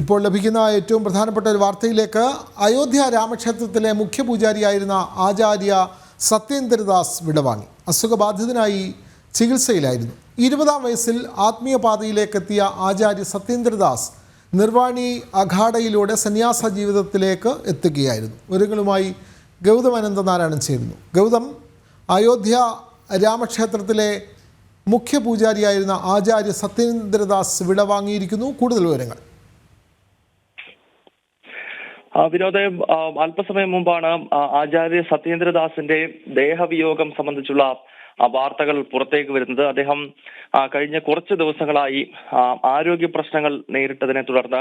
ഇപ്പോൾ ലഭിക്കുന്ന ഏറ്റവും പ്രധാനപ്പെട്ട ഒരു വാർത്തയിലേക്ക് അയോധ്യ രാമക്ഷേത്രത്തിലെ മുഖ്യ പൂജാരിയായിരുന്ന ആചാര്യ സത്യേന്ദ്രദാസ് വിടവാങ്ങി. അസുഖബാധിതനായി ചികിത്സയിലായിരുന്നു. ഇരുപതാം വയസ്സിൽ ആത്മീയ പാതയിലേക്ക് എത്തിയ ആചാര്യ സത്യേന്ദ്രദാസ് നിർവാണി അഖാഡയിലൂടെ സന്യാസ ജീവിതത്തിലേക്ക് എത്തുകയായിരുന്നു. വിവരങ്ങളുമായി ഗൗതം അനന്തനാരായണൻ ചേരുന്നു. ഗൗതം അയോധ്യ രാമക്ഷേത്രത്തിലെ മുഖ്യ പൂജാരിയായിരുന്ന ആചാര്യ സത്യേന്ദ്രദാസ് വിടവാങ്ങിയിരിക്കുന്നു. കൂടുതൽ വിവരങ്ങൾ. ആ, വിനോദ് അല്പസമയം മുമ്പാണ് ആചാര്യ സത്യേന്ദ്രദാസിന്റെ ദേഹവിയോഗം സംബന്ധിച്ചുള്ള വാർത്തകൾ പുറത്തേക്ക് വരുന്നത്. അദ്ദേഹം കഴിഞ്ഞ കുറച്ച് ദിവസങ്ങളായി ആരോഗ്യ പ്രശ്നങ്ങൾ നേരിട്ടതിനെ തുടർന്ന്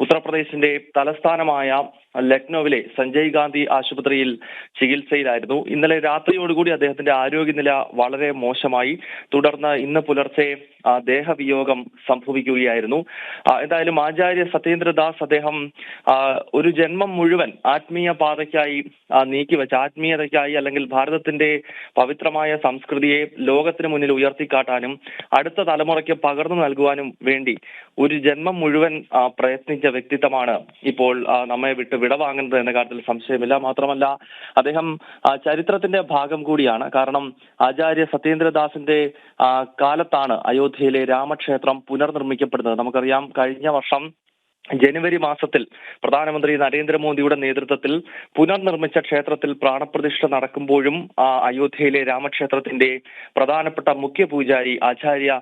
ഉത്തർപ്രദേശിന്റെ തലസ്ഥാനമായ ലക്നൌവിലെ സഞ്ജയ് ഗാന്ധി ആശുപത്രിയിൽ ചികിത്സയിലായിരുന്നു. ഇന്നലെ രാത്രിയോടുകൂടി അദ്ദേഹത്തിന്റെ ആരോഗ്യനില വളരെ മോശമായി. തുടർന്ന് ഇന്ന് പുലർച്ചെ ദേഹവിയോഗം സംഭവിക്കുകയായിരുന്നു. എന്തായാലും ആചാര്യ സത്യേന്ദ്രദാസ് അദ്ദേഹം ഒരു ജന്മം മുഴുവൻ ആത്മീയ പാതയ്ക്കായി നീക്കിവെച്ച ആത്മീയതയ്ക്കായി അല്ലെങ്കിൽ ഭാരതത്തിന്റെ പവിത്രമായ സംസ്കൃതിയെ ലോകത്തിന് മുന്നിൽ ഉയർത്തിക്കാട്ടാനും അടുത്ത തലമുറയ്ക്ക് പകർന്നു നൽകുവാനും വേണ്ടി ഒരു ജന്മം മുഴുവൻ പ്രയത്നിച്ച വ്യക്തിത്വമാണ് ഇപ്പോൾ നമ്മെ വിട്ട് വിടവാങ്ങുന്നത് എന്ന കാര്യത്തിൽ സംശയമില്ല. മാത്രമല്ല അദ്ദേഹം ചരിത്രത്തിന്റെ ഭാഗം കൂടിയാണ്. കാരണം ആചാര്യ സത്യേന്ദ്രദാസിന്റെ കാലത്താണ് അയോധ്യയിലെ രാമക്ഷേത്രം പുനർനിർമ്മിക്കപ്പെടുന്നത്. നമുക്കറിയാം കഴിഞ്ഞ വർഷം ജനുവരി മാസത്തിൽ പ്രധാനമന്ത്രി നരേന്ദ്രമോദിയുടെ നേതൃത്വത്തിൽ പുനർനിർമ്മിച്ച ക്ഷേത്രത്തിൽ പ്രാണപ്രതിഷ്ഠ നടക്കുമ്പോഴും ആ, അയോധ്യയിലെ രാമക്ഷേത്രത്തിന്റെ പ്രധാനപ്പെട്ട മുഖ്യ പൂജാരി ആചാര്യ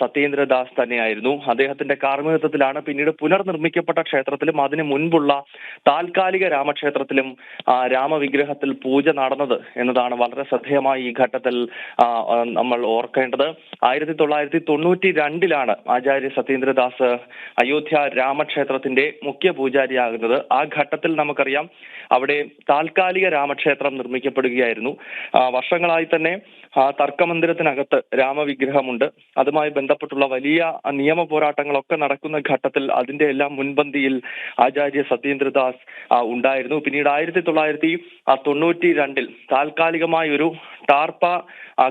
സത്യേന്ദ്രദാസ് തന്നെയായിരുന്നു. അദ്ദേഹത്തിന്റെ കാർമ്മികത്വത്തിലാണ് പിന്നീട് പുനർനിർമ്മിക്കപ്പെട്ട ക്ഷേത്രത്തിലും അതിന് മുൻപുള്ള താൽക്കാലിക രാമക്ഷേത്രത്തിലും ആ, രാമവിഗ്രഹത്തിൽ പൂജ നടന്നത് എന്നതാണ് വളരെ ശ്രദ്ധേയമായി ഈ ഘട്ടത്തിൽ നമ്മൾ ഓർക്കേണ്ടത്. ആയിരത്തി തൊള്ളായിരത്തി തൊണ്ണൂറ്റി രണ്ടിലാണ് ആചാര്യ സത്യേന്ദ്രദാസ് അയോധ്യ രാമക്ഷേത്രത്തിന്റെ മുഖ്യ പൂജാരിയാകുന്നത് ആ ഘട്ടത്തിൽ നമുക്കറിയാം അവിടെ താൽക്കാലിക രാമക്ഷേത്രം നിർമ്മിക്കപ്പെടുകയായിരുന്നു. വർഷങ്ങളായി തന്നെ തർക്കമന്ദിരത്തിനകത്ത് രാമവിഗ്രഹമുണ്ട്. അതുമായി ബന്ധപ്പെട്ടുള്ള വലിയ നിയമ പോരാട്ടങ്ങളൊക്കെ നടക്കുന്ന ഘട്ടത്തിൽ അതിന്റെ എല്ലാം മുൻപന്തിയിൽ ആചാര്യ സത്യേന്ദ്രദാസ് ഉണ്ടായിരുന്നു. പിന്നീട് ആയിരത്തി തൊള്ളായിരത്തി തൊണ്ണൂറ്റി രണ്ടിൽ താൽക്കാലികമായ ഒരു ടാർപ്പ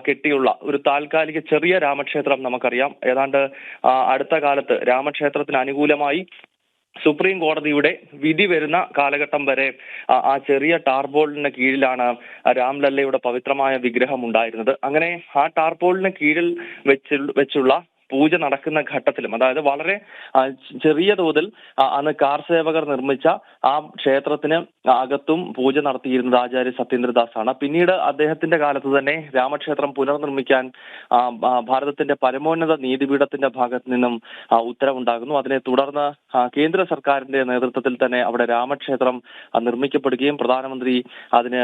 കെട്ടിയുള്ള ഒരു താൽക്കാലിക ചെറിയ രാമക്ഷേത്രം നമുക്കറിയാം. ഏതാണ്ട് അടുത്ത കാലത്ത് രാമക്ഷേത്രത്തിന് അനുകൂലമായി സുപ്രീം കോടതിയുടെ വിധി വരുന്ന കാലഘട്ടം വരെ ആ, ചെറിയ ടാർപോളിന് കീഴിലാണ് രാംലല്ലയുടെ പവിത്രമായ വിഗ്രഹം ഉണ്ടായിരുന്നത്. അങ്ങനെ ആ ടാർപോളിന് കീഴിൽ വെച്ച് വെച്ചുള്ള പൂജ നടക്കുന്ന ഘട്ടത്തിലും അതായത് വളരെ ചെറിയ തോതിൽ അന്ന് കാർ സേവകർ നിർമ്മിച്ച ആ ക്ഷേത്രത്തിന് അകത്തും പൂജ നടത്തിയിരുന്നത് ആചാര്യ സത്യേന്ദ്രദാസ് ആണ് പിന്നീട് അദ്ദേഹത്തിന്റെ കാലത്ത് തന്നെ രാമക്ഷേത്രം പുനർനിർമ്മിക്കാൻ ഭാരതത്തിന്റെ പരമോന്നത നീതിപീഠത്തിന്റെ ഭാഗത്ത് നിന്നും ഉത്തരവുണ്ടാകുന്നു. അതിനെ തുടർന്ന് കേന്ദ്ര സർക്കാരിന്റെ നേതൃത്വത്തിൽ തന്നെ അവിടെ രാമക്ഷേത്രം നിർമ്മിക്കപ്പെടുകയും പ്രധാനമന്ത്രി അതിന്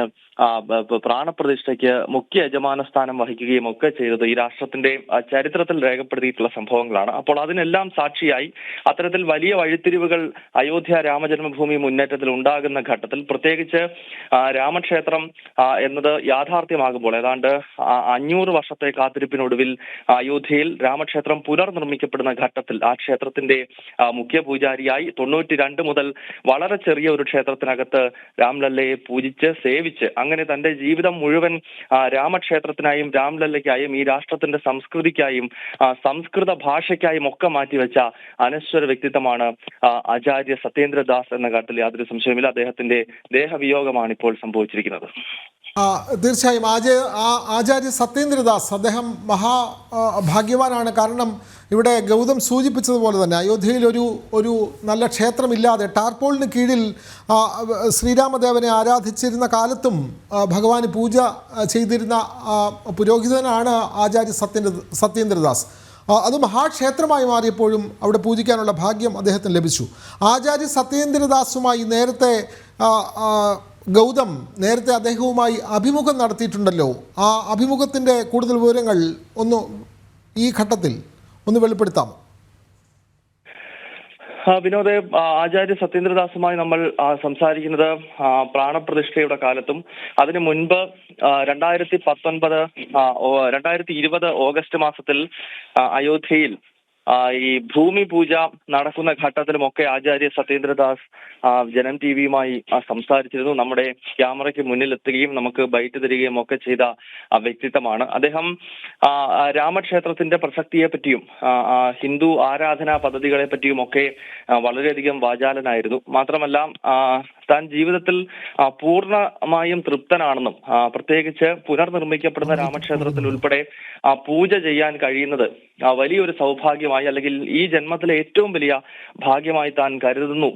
പ്രാണപ്രതിഷ്ഠയ്ക്ക് മുഖ്യ യജമാന സ്ഥാനം വഹിക്കുകയും ഒക്കെ ചെയ്തത് ഈ രാഷ്ട്രത്തിന്റെ ചരിത്രത്തിൽ രേഖപ്പെടുത്തിയിട്ടുള്ള സംഭവങ്ങളാണ്. അപ്പോൾ അതിനെല്ലാം സാക്ഷിയായി അത്തരത്തിൽ വലിയ വഴിത്തിരിവുകൾ അയോധ്യ രാമജന്മഭൂമി മുന്നേറ്റത്തിൽ ഉണ്ടാകുന്ന ഘട്ടത്തിൽ പ്രത്യേകിച്ച് രാമക്ഷേത്രം എന്നത് യാഥാർത്ഥ്യമാകുമ്പോൾ ഏതാണ്ട് അഞ്ഞൂറ് വർഷത്തെ കാത്തിരിപ്പിനൊടുവിൽ അയോധ്യയിൽ രാമക്ഷേത്രം പുനർനിർമ്മിക്കപ്പെടുന്ന ഘട്ടത്തിൽ ആ ക്ഷേത്രത്തിന്റെ മുഖ്യ പൂജാരിയായി തൊണ്ണൂറ്റി രണ്ട് മുതൽ വളരെ ചെറിയ ഒരു ക്ഷേത്രത്തിനകത്ത് രാംലല്ലയെ പൂജിച്ച് സേവിച്ച് അങ്ങനെ തന്റെ ജീവിതം മുഴുവൻ രാമക്ഷേത്രത്തിനായും രാംലല്ലയ്ക്കായും ഈ രാഷ്ട്രത്തിന്റെ സംസ്കൃതിക്കായും സംസ്കൃത ഭാഷയ്ക്കായും ഒക്കെ മാറ്റിവെച്ച അനശ്വര വ്യക്തിത്വമാണ് ആചാര്യ സത്യേന്ദ്രദാസ് എന്ന കാര്യത്തിൽ യാതൊരു സംശയമില്ല അദ്ദേഹത്തിന്റെ ദേഹവിയോഗമാണ് ഇപ്പോൾ സംഭവിച്ചിരിക്കുന്നത്. തീർച്ചയായും ആചാര്യ ആചാര്യ സത്യേന്ദ്രദാസ് അദ്ദേഹം മഹാ ഭാഗ്യവാനാണ്. കാരണം ഇവിടെ ഗൗതം സൂചിപ്പിച്ചതുപോലെ തന്നെ അയോധ്യയിൽ ഒരു ഒരു നല്ല ക്ഷേത്രമില്ലാതെ ടാർപോളിന് കീഴിൽ ശ്രീരാമദേവനെ ആരാധിച്ചിരുന്ന കാലത്തും ഭഗവാന് പൂജ ചെയ്തിരുന്ന പുരോഹിതനാണ് ആചാര്യ സത്യേന്ദ്ര സത്യേന്ദ്രദാസ്. അത് മഹാക്ഷേത്രമായി മാറിയപ്പോഴും അവിടെ പൂജിക്കാനുള്ള ഭാഗ്യം അദ്ദേഹത്തിന് ലഭിച്ചു. ആചാര്യ സത്യേന്ദ്രദാസുമായി നേരത്തെ ഗൗതം നേരത്തെ അദ്ദേഹവുമായി അഭിമുഖം നടത്തിയിട്ടുണ്ടല്ലോ. ആ അഭിമുഖത്തിന്റെ കൂടുതൽ വിവരങ്ങൾ ഒന്ന് ഈ ഘട്ടത്തിൽ ഒന്ന് വെളിപ്പെടുത്താമോ? ആ, വിനോദ് ആചാര്യ സത്യേന്ദ്രദാസുമായി നമ്മൾ സംസാരിക്കുന്നത് പ്രാണപ്രതിഷ്ഠയുടെ കാലത്തും അതിനു മുൻപ് രണ്ടായിരത്തി പത്തൊൻപത് രണ്ടായിരത്തി ഇരുപത് ഓഗസ്റ്റ് മാസത്തിൽ അയോധ്യയിൽ ഈ ഭൂമി പൂജ നടക്കുന്ന ഘട്ടത്തിലുമൊക്കെ ആചാര്യ സത്യേന്ദ്രദാസ് ജനം ടി വിയുമായി സംസാരിച്ചിരുന്നു. നമ്മുടെ ക്യാമറയ്ക്ക് മുന്നിൽ എത്തുകയും നമുക്ക് ബൈറ്റ് തരികയും ഒക്കെ ചെയ്ത വ്യക്തിത്വമാണ്. അദ്ദേഹം രാമക്ഷേത്രത്തിന്റെ പ്രസക്തിയെ പറ്റിയും ഹിന്ദു ആരാധനാ പദ്ധതികളെ പറ്റിയും ഒക്കെ വളരെയധികം വാചാലനായിരുന്നു. മാത്രമല്ല താൻ ജീവിതത്തിൽ പൂർണമായും തൃപ്തനാണെന്നും പ്രത്യേകിച്ച് പുനർനിർമ്മിക്കപ്പെടുന്ന രാമക്ഷേത്രത്തിൽ ഉൾപ്പെടെ ആ, പൂജ ചെയ്യാൻ കഴിയുന്നത് വലിയൊരു സൗഭാഗ്യമായി അല്ലെങ്കിൽ ഈ ജന്മത്തിലെ ഏറ്റവും വലിയ ഭാഗ്യമായി താൻ കരുതുന്നു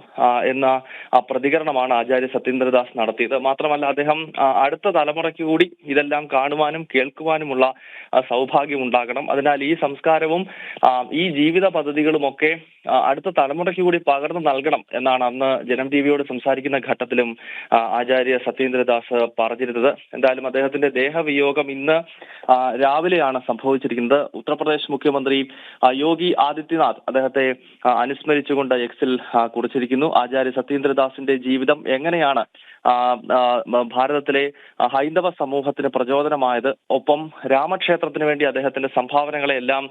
എന്ന ആ, പ്രതികരണമാണ് ആചാര്യ സത്യേന്ദ്രദാസ് നടത്തിയത്. മാത്രമല്ല അദ്ദേഹം അടുത്ത തലമുറയ്ക്ക് കൂടി ഇതെല്ലാം കാണുവാനും കേൾക്കുവാനുമുള്ള സൗഭാഗ്യം ഉണ്ടാകണം. അതിനാൽ ഈ സംസ്കാരവും ഈ ജീവിത പദ്ധതികളുമൊക്കെ അടുത്ത തലമുറയ്ക്ക് കൂടി പകർന്നു നൽകണം എന്നാണ് അന്ന് ജനം ടി വിയോട് സംസാരിക്കുന്ന ഘട്ടത്തിലും ആചാര്യ സത്യേന്ദ്രദാസ് പറഞ്ഞിരുന്നത്. എന്തായാലും അദ്ദേഹത്തിന്റെ ദേഹവിയോഗം ഇന്ന് രാവിലെയാണ് സംഭവിച്ചിരിക്കുന്നത്. ഉത്തർപ്രദേശ് മുഖ്യമന്ത്രി യോഗി ആദിത്യനാഥ് അദ്ദേഹത്തെ അനുസ്മരിച്ചുകൊണ്ട് എക്സിൽ കുറിച്ചിരിക്കുന്നു. ആചാര്യ സത്യേന്ദ്രദാസിന്റെ ജീവിതം എങ്ങനെയാണ് ഭാരതത്തിലെ ഹൈന്ദവ സമൂഹത്തിന് പ്രചോദനമായത്? ഒപ്പം രാമക്ഷേത്രത്തിന് വേണ്ടി അദ്ദേഹത്തിന്റെ സംഭാവനകളെ എല്ലാം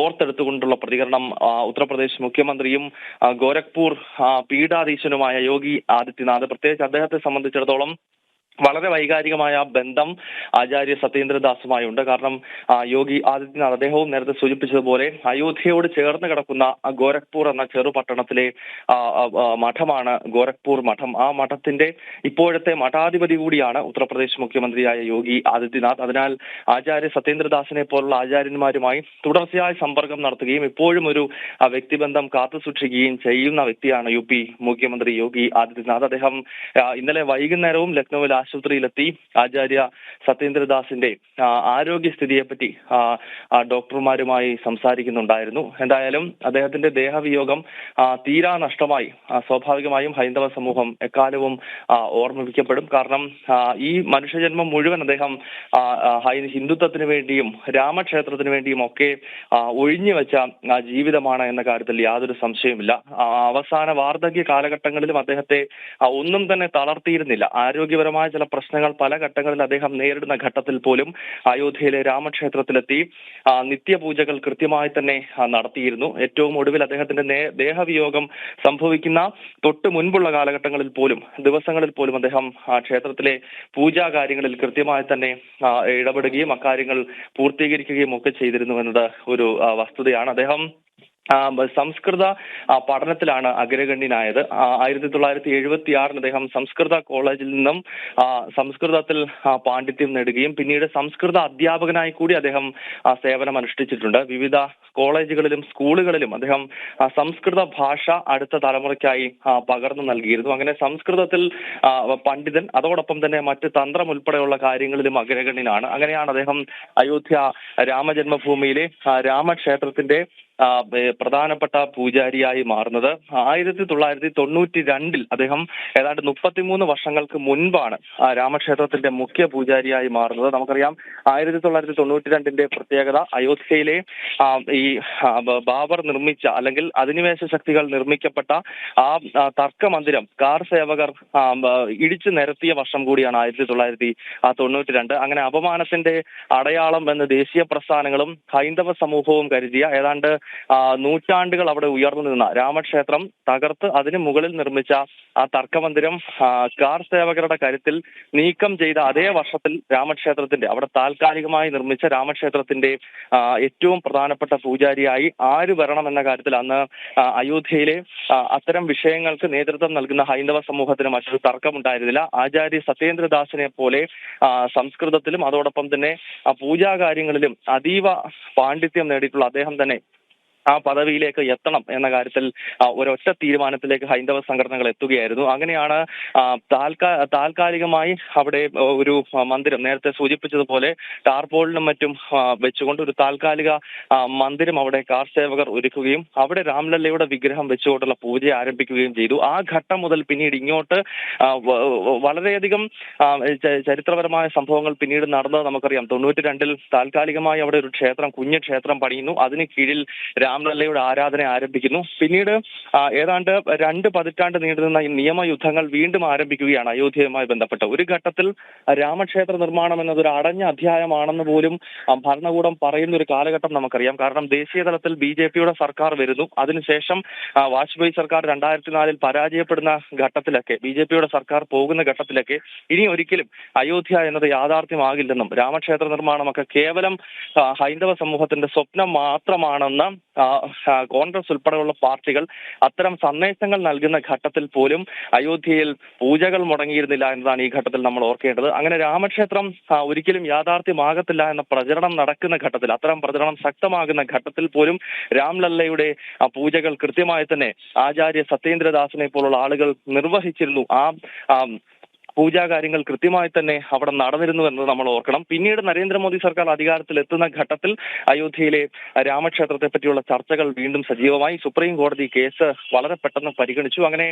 ഓർത്തെടുത്തുകൊണ്ടുള്ള പ്രതികരണം ഉത്തർപ്രദേശ് മുഖ്യമന്ത്രിയും ഗോരഖ്പൂർ പീഠാധീശനുമായ യോഗി ആദിത്യനാഥ് പ്രത്യേകിച്ച് അദ്ദേഹത്തെ സംബന്ധിച്ചിടത്തോളം വളരെ വൈകാരികമായ ബന്ധം ആചാര്യ സത്യേന്ദ്രദാസുമായി ഉണ്ട്. കാരണം യോഗി ആദിത്യനാഥ് അദ്ദേഹവും നേരത്തെ സൂചിപ്പിച്ചതുപോലെ അയോധ്യയോട് ചേർന്ന് കിടക്കുന്ന ഗോരഖ്പൂർ എന്ന ആ, ആ, മഠമാണ് ഗോരഖ്പൂർ മഠം. ആ മഠത്തിന്റെ ഇപ്പോഴത്തെ മഠാധിപതി കൂടിയാണ് ഉത്തർപ്രദേശ് മുഖ്യമന്ത്രിയായ യോഗി ആദിത്യനാഥ്. അതിനാൽ ആചാര്യ സത്യേന്ദ്രദാസിനെ പോലുള്ള ആചാര്യന്മാരുമായി തുടർച്ചയായ സമ്പർക്കം നടത്തുകയും ഇപ്പോഴും ഒരു വ്യക്തിബന്ധം കാത്തുസൂക്ഷിക്കുകയും ചെയ്യുന്ന വ്യക്തിയാണ് യു പി മുഖ്യമന്ത്രി യോഗി ആദിത്യനാഥ്. അദ്ദേഹം ഇന്നലെ വൈകുന്നേരവും ലക്നൌവിൽ ആശുപത്രിയിലെത്തി ആചാര്യ സത്യേന്ദ്രദാസിന്റെ ആരോഗ്യസ്ഥിതിയെപ്പറ്റി ഡോക്ടർമാരുമായി സംസാരിക്കുന്നുണ്ടായിരുന്നു. എന്തായാലും അദ്ദേഹത്തിന്റെ ദേഹവിയോഗം തീരാ നഷ്ടമായി. സ്വാഭാവികമായും ഹൈന്ദവ സമൂഹം എക്കാലവും ഓർമ്മിപ്പിക്കപ്പെടും. കാരണം ഈ മനുഷ്യജന്മം മുഴുവൻ അദ്ദേഹം ഹിന്ദുത്വത്തിന് വേണ്ടിയും രാമക്ഷേത്രത്തിന് വേണ്ടിയും ഒക്കെ ഒഴിഞ്ഞു വെച്ച ജീവിതമാണ് എന്ന കാര്യത്തിൽ യാതൊരു സംശയവുമില്ല. അവസാന വാർദ്ധക്യ കാലഘട്ടങ്ങളിലും അദ്ദേഹത്തെ ഒന്നും തന്നെ തളർത്തിയിരുന്നില്ല. ആരോഗ്യപരമായ ചില പ്രശ്നങ്ങൾ പല ഘട്ടങ്ങളിൽ അദ്ദേഹം നേരിടുന്ന ഘട്ടത്തിൽ പോലും അയോധ്യയിലെ രാമക്ഷേത്രത്തിലെത്തി നിത്യപൂജകൾ കൃത്യമായി തന്നെ നടത്തിയിരുന്നു. ഏറ്റവും ഒടുവിൽ അദ്ദേഹത്തിന്റെ ദേഹവിയോഗം സംഭവിക്കുന്ന തൊട്ട് മുൻപുള്ള കാലഘട്ടങ്ങളിൽ പോലും ദിവസങ്ങളിൽ പോലും അദ്ദേഹം ക്ഷേത്രത്തിലെ പൂജാ കാര്യങ്ങളിൽ കൃത്യമായി തന്നെ ഇടപെടുകയും അക്കാര്യങ്ങൾ പൂർത്തീകരിക്കുകയും ഒക്കെ ചെയ്തിരുന്നു എന്നത് ഒരു വസ്തുതയാണ്. അദ്ദേഹം സംസ്കൃത പഠനത്തിലാണ് അഗ്രഗണ്യനായത്. ആയിരത്തി തൊള്ളായിരത്തി എഴുപത്തി ആറിന് അദ്ദേഹം സംസ്കൃത കോളേജിൽ നിന്നും സംസ്കൃതത്തിൽ പാണ്ഡിത്യം നേടുകയും പിന്നീട് സംസ്കൃത അധ്യാപകനായി കൂടി അദ്ദേഹം സേവനം അനുഷ്ഠിച്ചിട്ടുണ്ട്. വിവിധ കോളേജുകളിലും സ്കൂളുകളിലും അദ്ദേഹം സംസ്കൃത ഭാഷ അടുത്ത തലമുറയ്ക്കായി പകർന്നു നൽകിയിരുന്നു. അങ്ങനെ സംസ്കൃതത്തിൽ പണ്ഡിതൻ അതോടൊപ്പം തന്നെ മറ്റ് തന്ത്രം ഉൾപ്പെടെയുള്ള കാര്യങ്ങളിലും അഗ്രഗണ്യനാണ്. അങ്ങനെയാണ് അദ്ദേഹം അയോധ്യ രാമജന്മഭൂമിയിലെ രാമക്ഷേത്രത്തിന്റെ പ്രധാനപ്പെട്ട പൂജാരിയായി മാറുന്നത്. ആയിരത്തി തൊള്ളായിരത്തി തൊണ്ണൂറ്റി രണ്ടിൽ അദ്ദേഹം ഏതാണ്ട് മുപ്പത്തിമൂന്ന് വർഷങ്ങൾക്ക് മുൻപാണ് രാമക്ഷേത്രത്തിന്റെ മുഖ്യ പൂജാരിയായി മാറുന്നത്. നമുക്കറിയാം ആയിരത്തി തൊള്ളായിരത്തി തൊണ്ണൂറ്റി രണ്ടിന്റെ പ്രത്യേകത അയോധ്യയിലെ ഈ ബാബർ നിർമ്മിച്ച അല്ലെങ്കിൽ അധിനിവേശ ശക്തികൾ നിർമ്മിക്കപ്പെട്ട ആ തർക്ക മന്ദിരം കാർ സേവകർ ഇടിച്ചു നിരത്തിയ വർഷം കൂടിയാണ് ആയിരത്തി തൊള്ളായിരത്തി തൊണ്ണൂറ്റി രണ്ട്. അങ്ങനെ അപമാനത്തിന്റെ അടയാളം എന്ന് ദേശീയ പ്രസ്ഥാനങ്ങളും ഹൈന്ദവ സമൂഹവും കരുതിയ ഏതാണ്ട് നൂറ്റാണ്ടുകൾ അവിടെ ഉയർന്നു നിന്ന രാമക്ഷേത്രം തകർത്ത് അതിന് മുകളിൽ നിർമ്മിച്ച ആ തർക്കമന്ദിരം കാർ സേവകരുടെ കരുത്തിൽ നീക്കം ചെയ്ത അതേ വർഷത്തിൽ രാമക്ഷേത്രത്തിന്റെ അവിടെ താൽക്കാലികമായി നിർമ്മിച്ച രാമക്ഷേത്രത്തിന്റെ ഏറ്റവും പ്രധാനപ്പെട്ട പൂജാരിയായി ആര് വരണം എന്ന കാര്യത്തിൽ അന്ന് അയോധ്യയിലെ അത്തരം വിഷയങ്ങൾക്ക് നേതൃത്വം നൽകുന്ന ഹൈന്ദവ സമൂഹത്തിന് മറ്റൊരു തർക്കമുണ്ടായിരുന്നില്ല. ആചാര്യ സത്യേന്ദ്രദാസിനെ പോലെ സംസ്കൃതത്തിലും അതോടൊപ്പം തന്നെ പൂജാ പൂജാകാര്യങ്ങളിലും അതീവ പാണ്ഡിത്യം നേടിയിട്ടുള്ള അദ്ദേഹം തന്നെ ആ പദവിയിലേക്ക് എത്തണം എന്ന കാര്യത്തിൽ ഒരൊറ്റ തീരുമാനത്തിലേക്ക് ഹൈന്ദവ സംഘടനകൾ എത്തുകയായിരുന്നു. അങ്ങനെയാണ് താൽക്കാലികമായി അവിടെ ഒരു മന്ദിരം നേരത്തെ സൂചിപ്പിച്ചതുപോലെ ടാർപോളിനും മറ്റും വെച്ചുകൊണ്ട് ഒരു താൽക്കാലിക മന്ദിരം അവിടെ കാർ സേവകർ ഒരുക്കുകയും അവിടെ രാംലല്ലയുടെ വിഗ്രഹം വെച്ചുകൊണ്ടുള്ള പൂജ ആരംഭിക്കുകയും ചെയ്തു. ആ ഘട്ടം മുതൽ പിന്നീട് ഇങ്ങോട്ട് വളരെയധികം ചരിത്രപരമായ സംഭവങ്ങൾ പിന്നീട് നടന്നത് നമുക്കറിയാം. തൊണ്ണൂറ്റി രണ്ടിൽ താൽക്കാലികമായി അവിടെ ഒരു ക്ഷേത്രം കുഞ്ഞു ക്ഷേത്രം പണിയുന്നു. അതിന് കീഴിൽ രാം രാംലല്ലയുടെ ആരാധന ആരംഭിക്കുന്നു. പിന്നീട് ഏതാണ്ട് രണ്ട് പതിറ്റാണ്ട് നീണ്ടുനിന്ന ഈ നിയമയുദ്ധങ്ങൾ വീണ്ടും ആരംഭിക്കുകയാണ് അയോധ്യയുമായി ബന്ധപ്പെട്ട്. ഒരു ഘട്ടത്തിൽ രാമക്ഷേത്ര നിർമ്മാണം എന്നത് ഒരു അടഞ്ഞ അധ്യായമാണെന്ന് പോലും ഭരണകൂടം പറയുന്ന ഒരു കാലഘട്ടം നമുക്കറിയാം. കാരണം ദേശീയ തലത്തിൽ ബി ജെ പിയുടെ സർക്കാർ വരുന്നു. അതിനുശേഷം വാജ്പേയി സർക്കാർ രണ്ടായിരത്തി നാലിൽ പരാജയപ്പെടുന്ന ഘട്ടത്തിലൊക്കെ ബി ജെ പിയുടെ സർക്കാർ പോകുന്ന ഘട്ടത്തിലൊക്കെ ഇനി ഒരിക്കലും അയോധ്യ എന്നത് യാഥാർത്ഥ്യമാകില്ലെന്നും രാമക്ഷേത്ര നിർമ്മാണമൊക്കെ കേവലം ഹൈന്ദവ സമൂഹത്തിന്റെ സ്വപ്നം മാത്രമാണെന്ന് കോൺഗ്രസ് ഉൾപ്പെടെയുള്ള പാർട്ടികൾ അത്തരം സന്ദേശങ്ങൾ നൽകുന്ന ഘട്ടത്തിൽ പോലും അയോധ്യയിൽ പൂജകൾ മുടങ്ങിയിരുന്നില്ല എന്നതാണ് ഈ ഘട്ടത്തിൽ നമ്മൾ ഓർക്കേണ്ടത്. അങ്ങനെ രാമക്ഷേത്രം ഒരിക്കലും യാഥാർത്ഥ്യമാകത്തില്ല എന്ന പ്രചരണം നടക്കുന്ന ഘട്ടത്തിൽ അത്തരം പ്രചരണം ശക്തമാകുന്ന ഘട്ടത്തിൽ പോലും രാംലല്ലയുടെ പൂജകൾ കൃത്യമായി തന്നെ ആചാര്യ സത്യേന്ദ്രദാസിനെ പോലുള്ള ആളുകൾ നിർവഹിച്ചിരുന്നു. ആ, പൂജാകാര്യങ്ങൾ കൃത്യമായി തന്നെ അവിടെ നടന്നിരുന്നു എന്നത് നമ്മൾ ഓർക്കണം. പിന്നീട് നരേന്ദ്രമോദി സർക്കാർ അധികാരത്തിൽ എത്തുന്ന ഘട്ടത്തിൽ അയോധ്യയിലെ രാമക്ഷേത്രത്തെ പറ്റിയുള്ള ചർച്ചകൾ വീണ്ടും സജീവമായി. സുപ്രീം കോടതി കേസ് വളരെ പെട്ടെന്ന് പരിഗണിച്ചു. അങ്ങനെ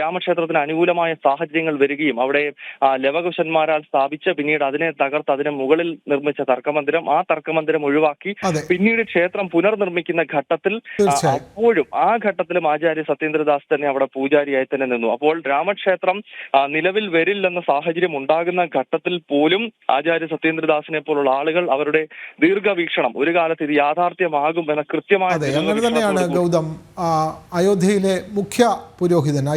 രാമക്ഷേത്രത്തിന് അനുകൂലമായ സാഹചര്യങ്ങൾ വരികയും അവിടെ ലവകുശന്മാരാൽ സ്ഥാപിച്ച് പിന്നീട് അതിനെ തകർത്ത് അതിന് മുകളിൽ നിർമ്മിച്ച തർക്കമന്ദിരം ആ തർക്കമന്ദിരം ഒഴിവാക്കി. പിന്നീട് ക്ഷേത്രം പുനർനിർമ്മിക്കുന്ന ഘട്ടത്തിൽ അപ്പോഴും ആ ഘട്ടത്തിലും ആചാര്യ സത്യേന്ദ്രദാസ് തന്നെ അവിടെ പൂജാരിയായി തന്നെ നിന്നു. അപ്പോൾ രാമക്ഷേത്രം നിലവിൽ നിലവിൽ വരില്ലെന്ന സാഹചര്യം ഉണ്ടാകുന്ന ഘട്ടത്തിൽ പോലും ആചാര്യ സത്യേന്ദ്രദാസിനെ പോലുള്ള ആളുകൾ അവരുടെ ദീർഘവീക്ഷണം ഒരു കാലത്ത് ഇത് യാഥാർത്ഥ്യമാകും എന്ന കൃത്യമായ അങ്ങനെ തന്നെയാണ് ഗൗതം. അയോധ്യയിലെ മുഖ്യ പുരോഹിതൻ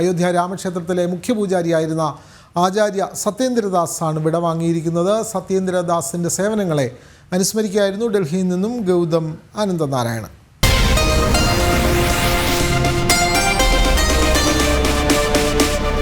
അയോധ്യ രാമക്ഷേത്രത്തിലെ മുഖ്യ പൂജാരിയായിരുന്ന ആചാര്യ സത്യേന്ദ്രദാസ് ആണ് വിടവാങ്ങിയിരിക്കുന്നത് സത്യേന്ദ്രദാസിന്റെ സേവനങ്ങളെ അനുസ്മരിക്കുകയായിരുന്നു. ഡൽഹിയിൽ നിന്നും ഗൗതം ആനന്ദനാരായണൻ